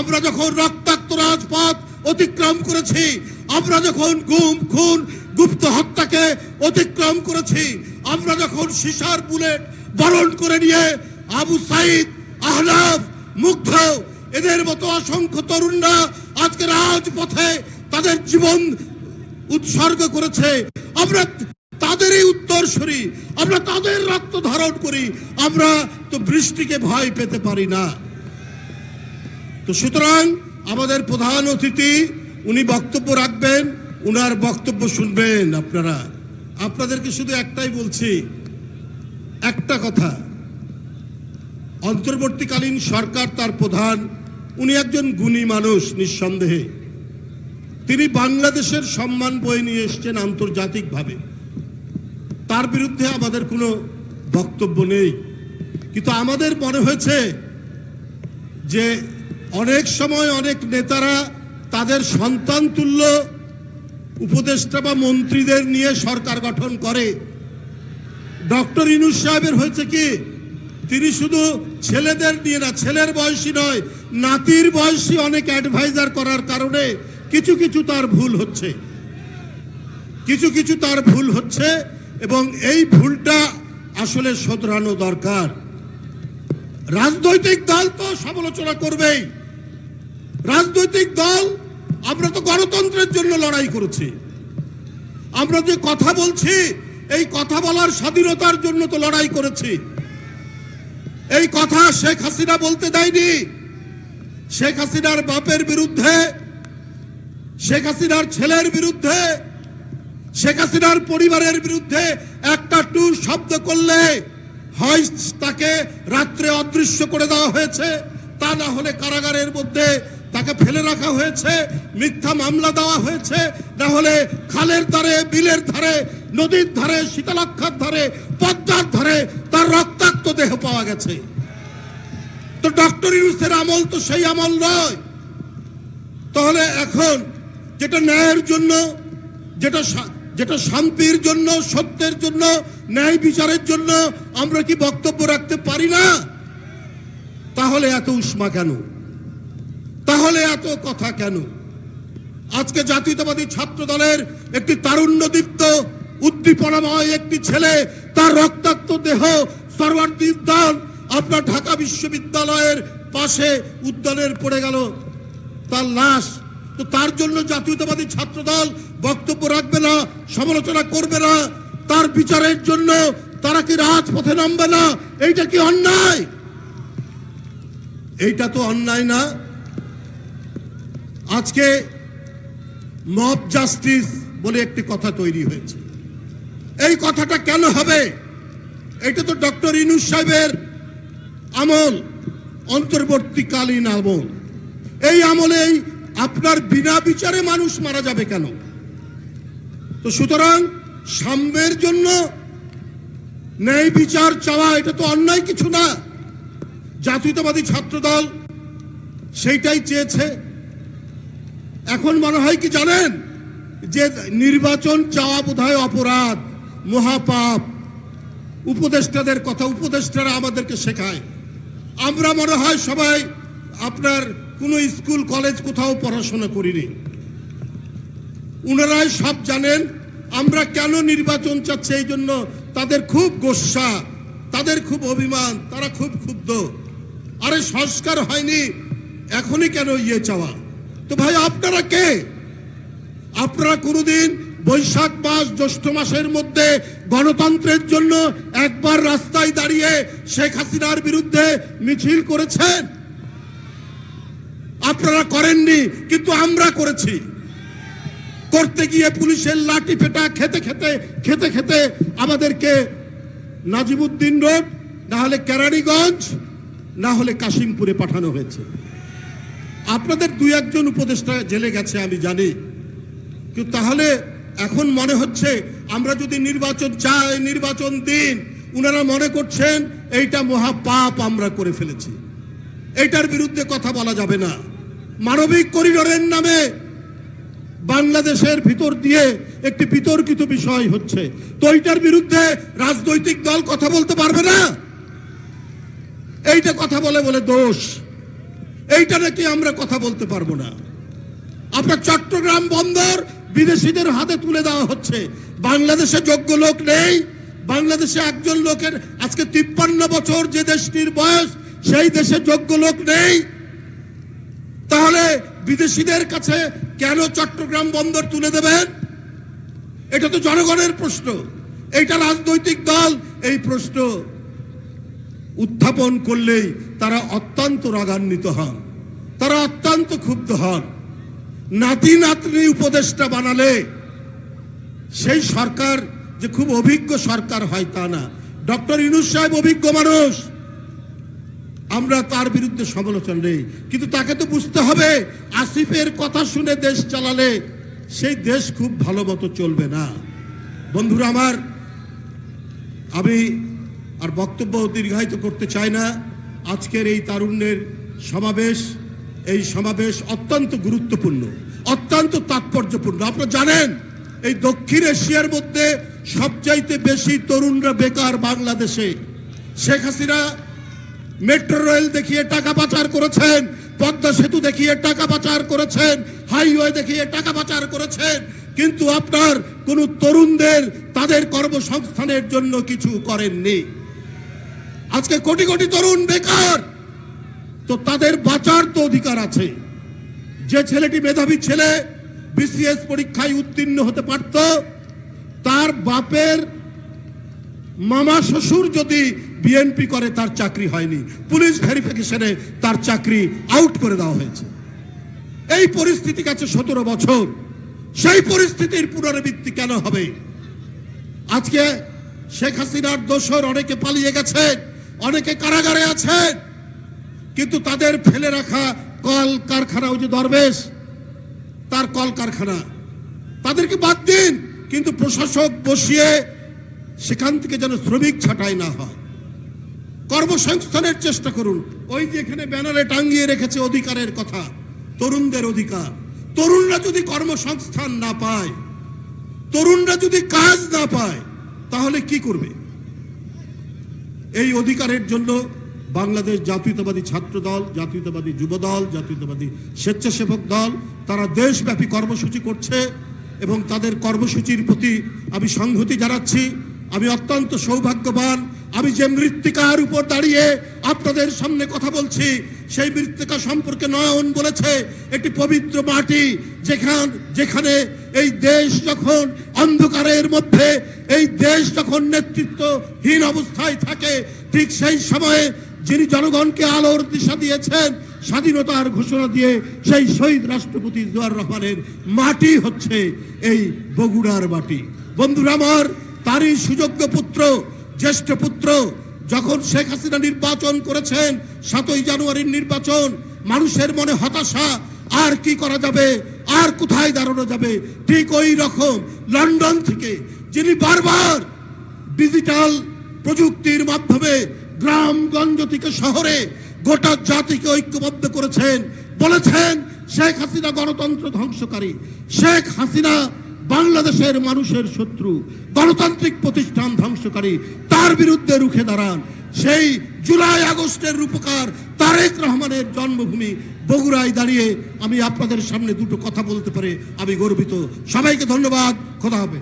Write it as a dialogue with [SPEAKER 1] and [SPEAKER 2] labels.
[SPEAKER 1] আমরা যখন রক্তাক্ত রাজপথ অতিক্রম করেছি, আমরা যখন গুম, খুন, গুপ্ত হত্যাকে অতিক্রম করেছি, আমরা যখন সিসার বুলেট বরণ করে নিয়ে আবু সাইদ আহলাফ মুগ্ধ, এদের মতো অসংখ্য তরুণরা আজকে রাজপথে তাদের জীবন উৎসর্গ করেছে। আমরা তাদেরই উত্তরসূরি, আমরা তাদের রক্ত ধারণ করি, আমরা তো বৃষ্টিকে ভয় পেতে পারি না। তো সুতরাং আমাদের প্রধান অতিথি, উনি বক্তব্য রাখবেন, উনার বক্তব্য শুনবেন আপনারা। আপনাদেরকে শুধু একটাই বলছি, একটা কথা। অন্তর্বর্তীকালীন সরকার তার প্রধান, উনি একজন গুণী মানুষ নিঃসন্দেহে। তিনি বাংলাদেশের সম্মান বয়ে নিয়ে এসছেন আন্তর্জাতিকভাবে। তার বিরুদ্ধে আমাদের কোনো বক্তব্য নেই। কিন্তু আমাদের মনে হয়েছে যে অনেক সময় অনেক নেতারা তাদের সন্তান তুল্য উপদেষ্টা বা মন্ত্রীদের নিয়ে সরকার গঠন করে। ডক্টর ইনুস সাহেবের হয়েছে কি, তিনি শুধু ছেলেদের নিয়ে না, ছেলের বয়সী নয়, নাতির বয়সী অনেক অ্যাডভাইজার করার কারণে কিছু কিছু তার ভুল হচ্ছে। কিছু কিছু তার ভুল হচ্ছে এবং এই ভুলটা আসলে শোধরানো দরকার। রাজনৈতিক দল তো সমালোচনা করবেই। রাজনৈতিক দল আমরা তো গণতন্ত্রের জন্য লড়াই করেছি। আমরা যে কথা বলছি, এই কথা বলার স্বাধীনতার জন্য তো লড়াই করেছি। এই কথা শেখ হাসিনা বলতে দেয়নি। শেখ হাসিনার বাপের বিরুদ্ধে, শেখ হাসিনার ছেলের বিরুদ্ধে, শেখ হাসিনার পরিবারের বিরুদ্ধে একটা টু শব্দ করলে হয় তাকে রাত্রে অদৃশ্য করে দেওয়া হয়েছে। তা না হলে কারাগারের মধ্যে তাকে ফেলে রাখা হয়েছে, মিথ্যা মামলা দেওয়া হয়েছে। না হলে খালের ধারে, বিলের ধারে, নদীর ধারে, শীতলাক্ষার ধারে, পদ্মার ধারে তার রক্তাক্ত দেহ পাওয়া গেছে। তো ডক্টর ইউসের আমল তো সেই আমল নয়। তাহলে এখন যেটা ন্যায়ের জন্য, যেটা যেটা শান্তির জন্য, সত্যের জন্য, ন্যায় বিচারের জন্য আমরা কি বক্তব্য রাখতে পারি না? তাহলে এত উষ্মা কেন? তাহলে এত কথা কেন? আজকে জাতীয়তাবাদী ছাত্র দলের একটি তারুণ্যদীপ্ত, উদ্দীপনাময় একটি ছেলে, তার রক্তাক্ত দেহ সরওয়ার্দী উদ্যান আপনার ঢাকা বিশ্ববিদ্যালয়ের পাশে উদ্যানের পড়ে গেল। তার লাশ। তো তার জন্য জাতীয়তাবাদী ছাত্র দল বক্তব্য রাখবে না, সমালোচনা করবে না, তার বিচারের জন্য তারা কি রাজপথে নামবে না? এইটা কি অন্যায়? এইটা তো অন্যায় না। আজকে মব জাস্টিস বলে একটি কথা তৈরি হয়েছে। এই কথাটা কেন হবে? এটা তো ডক্টর ইনুস সাহেবের আমল, অন্তর্বর্তীকালীন আমল। এই আমলেই আপনার বিনা বিচারে মানুষ মারা যাবে কেন? তো সুতরাং সাম্যের জন্য ন্যায় বিচার চাওয়া, এটা তো অন্যায় কিছু না। জাতীয়তাবাদী ছাত্রদল সেইটাই চেয়েছে। এখন মনে হয় কি জানেন? যে নির্বাচন চাওয়া বোধহয় অপরাধ, মহাপাপ। উপদেষ্টাদের কথা উপদেষ্টারা আমাদেরকে শেখায়। আমরা মনে হয় সবাই আপনার কোনো স্কুল, কলেজ কোথাও পড়াশোনা করিনি। উনারাই সব জানেন, আমরা কেন নির্বাচন চাচ্ছি এই জন্য তাদের খুব গোসা, তাদের খুব অভিমান, তারা খুব ক্ষুব্ধ। আরে সংস্কার হয়নি, এখনই কেন ইয়ে চাওয়া? তো ভাই, আপনারা কে? আপনারা কোনোদিন বৈশাখ মাস, জ্যৈষ্ঠ মাসের মধ্যে গণতন্ত্রের জন্য একবার রাস্তায় দাঁড়িয়ে শেখ হাসিনার বিরুদ্ধে মিছিল করেছেন? আপনারা করেননি, কিন্তু আমরা করেছি। করতে গিয়ে পুলিশের লাঠি পেটা খেতে খেতে খেতে খেতে আমাদেরকে নাজিমুদ্দিন রোড, না হলে কেরানীগঞ্জ, না হলে কাশিমপুরে পাঠানো হয়েছে। আপনাদের দুই একজন উপদেষ্টা জেলে গেছে, আমি জানি। কিন্তু তাহলে এখন মনে হচ্ছে আমরা যদি নির্বাচন চাই, নির্বাচন দিন, উনারা মনে করছেন এইটা মহা পাপ আমরা করে ফেলেছি। এটার বিরুদ্ধে কথা বলা যাবে না। মানবিক করিডোরের নামে বাংলাদেশের ভিতর দিয়ে একটি বিতর্কিত বিষয় হচ্ছে। তো এইটার বিরুদ্ধে রাজনৈতিক দল কথা বলতে পারবে না? এইটা কথা বলে বলে দোষ। এইটা নাকি আমরা কথা বলতে পারব না। আপনার চট্টগ্রাম বন্দর বিদেশিদের হাতে তুলে দেওয়া হচ্ছে। বাংলাদেশে যোগ্য লোক নেই। বাংলাদেশে একজন লোকের আজকে তিপ্পান্ন বছর যে দেশটির বয়স, সেই দেশে যোগ্য লোক নেই। তাহলে বিদেশিদের কাছে কেন চট্টগ্রাম বন্দর তুলে দেবেন? এটা তো জনগণের প্রশ্ন। এইটা রাজনৈতিক দল, এই প্রশ্ন। উত্থাপন করলেই তারা অত্যন্ত রাগান্বিত হন। তারা অত্যন্ত ক্ষুব্ধ হন। নাতি নাতনি উপদেষ্টা বানালে সেই সরকার যে খুব অভিজ্ঞ সরকার হয় তা না। ডক্টর ইনুস সাহেব অভিজ্ঞ মানুষ। আমরা তার বিরুদ্ধে সমালোচনা নেই। কিন্তু তাকে তো বুঝতে হবে, আসিফের কথা শুনে দেশ চালালে সেই দেশ খুব ভালো মতো চলবে না। বন্ধুরা আমার, আমি আর বক্তব্য দীর্ঘায়িত করতে চায় না। আজকের এই তারুণ্যের সমাবেশ, এই সমাবেশ অত্যন্ত গুরুত্বপূর্ণ, অত্যন্ত তাৎপর্যপূর্ণ। আপনারা জানেন, এই দক্ষিণ এশিয়ার মধ্যে সবচাইতে বেশি তরুণরা বেকার বাংলাদেশে। শেখ হাসিনা মেট্রো রেল দেখিয়ে টাকা পাচার করেছেন, পদ্মা সেতু দেখিয়ে টাকা পাচার করেছেন, হাইওয়ে দেখিয়ে টাকা পাচার করেছেন, কিন্তু আপনার কোন তরুণদের তাদের কর্মসংস্থানের জন্য কিছু করেননি। আজকে কোটি কোটি তরুণ বেকার। তো তাদের বাঁচার তো অধিকার আছে। যে ছেলেটি মেধাবী ছেলে বিসিএস পরীক্ষায় উত্তীর্ণ হতে পারত, তার বাপের মামা শ্বশুর যদি বিএনপি করে, তার চাকরি হয়নি। পুলিশ ভেরিফিকেশনে তার চাকরি আউট করে দেওয়া হয়েছে। এই পরিস্থিতি কাছে সতেরো বছর। সেই পরিস্থিতির পুনরাবৃত্তি কেন হবে? আজকে শেখ হাসিনার দোষর অনেকে পালিয়ে গেছেন অনেকে কারাগারে আছেন, কিন্তু তাদের ফেলে রাখা কল কারখানা ওই যে দরবেশ, তার কল কারখানা। তাদেরকে বাদ দিন? কিন্তু প্রশাসক বসিয়ে সেখান থেকে যেন শ্রমিক ছাঁটাই না হয়। কর্মসংস্থানের চেষ্টা করুন। ওই যে এখানে ব্যানারে টাঙ্গিয়ে রেখেছে অধিকারের কথা, তরুণদের অধিকার। তরুণরা যদি কর্মসংস্থান না পায়, তরুণরা যদি কাজ না পায়, তাহলে কি করবে? এই অধিকারের জন্য বাংলাদেশ জাতীয়তাবাদী ছাত্র দল জাতীয়তাবাদী যুব দল জাতীয়তাবাদী স্বেচ্ছাসেবক দল, তারা দেশব্যাপী কর্মসূচি করছে এবং তাদের কর্মসূচির প্রতি আমি সংহতি জানাচ্ছি। আমি অত্যন্ত সৌভাগ্যবান। আমি যে মৃত্তিকার উপর দাঁড়িয়ে আপনাদের সামনে কথা বলছি সেই মৃত্তিকা সম্পর্কে নয়ন বলেছে একটি পবিত্র মাটি যেখান, যেখানে এই দেশ যখন অন্ধকারের মধ্যে, এই দেশ যখন নেতৃত্বহীন অবস্থায় থাকে, ঠিক সেই সময়ে যিনি জনগণকে আলোর দিশা দিয়েছেন, স্বাধীনতার ঘোষণা দিয়ে সেই শহীদ রাষ্ট্রপতি জিয়াউর রহমানের মাটি হচ্ছে এই বগুড়ার মাটি। বন্ধুরা আমার, তারই সুযোগ্য পুত্র, জ্যেষ্ঠ পুত্র যখন শেখ হাসিনা নির্বাচন করেছেন, সাতই জানুয়ারির নির্বাচন, মানুষের মনে হতাশা, আর কি করা যাবে, আর কোথায় দাঁড়ানো যাবে, ঠিক ওই রকম লন্ডন থেকে যিনি বারবার ডিজিটাল প্রযুক্তির মাধ্যমে গ্রামগঞ্জ থেকে শহরে গোটা জাতিকে ঐক্যবদ্ধ করেছেন, বলেছেন শেখ হাসিনা গণতন্ত্র ধ্বংসকারী। শেখ হাসিনা বাংলাদেশের মানুষের শত্রু, গণতান্ত্রিক প্রতিষ্ঠান ধ্বংসকারী, তার বিরুদ্ধে রুখে দাঁড়ান। সেই জুলাই আগস্টের রূপকার তারেক রহমানের জন্মভূমি বগুড়ায় দাঁড়িয়ে আমি আপনাদের সামনে দুটো কথা বলতে পারে আমি গর্বিত। সবাইকে ধন্যবাদ। কথা হবে